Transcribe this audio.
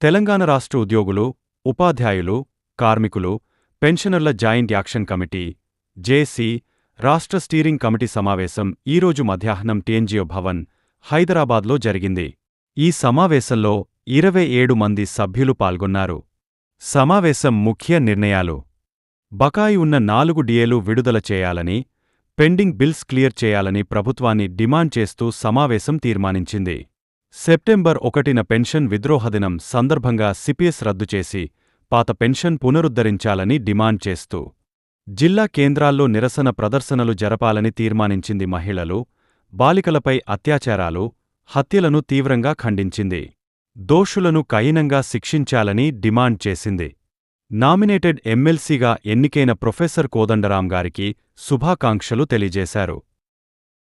తెలంగాణ రాష్ట్ర ఉద్యోగులు ఉపాధ్యాయులు కార్మికులు పెన్షనర్ల జాయింట్ యాక్షన్ కమిటీ జేసీ రాష్ట్ర స్టీరింగ్ కమిటీ సమావేశం ఈరోజు మధ్యాహ్నం టీఎన్జిఓ భవన్ హైదరాబాద్లో జరిగింది. ఈ సమావేశంలో ఇరవై ఏడు మంది సభ్యులు పాల్గొన్నారు. సమావేశం ముఖ్య నిర్ణయాలు. బకాయి ఉన్న నాలుగు డిఏలు విడుదల చేయాలని పెండింగ్ బిల్స్ క్లియర్ చేయాలని ప్రభుత్వాన్ని డిమాండ్ చేస్తూ సమావేశం తీర్మానించింది. సెప్టెంబర్ ఒకటిన పెన్షన్ విద్రోహదినం సందర్భంగా సిపిఎస్ రద్దు చేసి పాత పెన్షన్ పునరుద్ధరించాలని డిమాండ్ చేస్తూ జిల్లా కేంద్రాల్లో నిరసన ప్రదర్శనలు జరపాలని తీర్మానించింది మహిళలు బాలికలపై అత్యాచారాలు హత్యలను తీవ్రంగా ఖండించింది దోషులను కఠినంగా శిక్షించాలని డిమాండ్ చేసింది. నామినేటెడ్ ఎమ్మెల్సీగా ఎన్నికైన ప్రొఫెసర్ కోదండరాం గారికి శుభాకాంక్షలు తెలియజేశారు.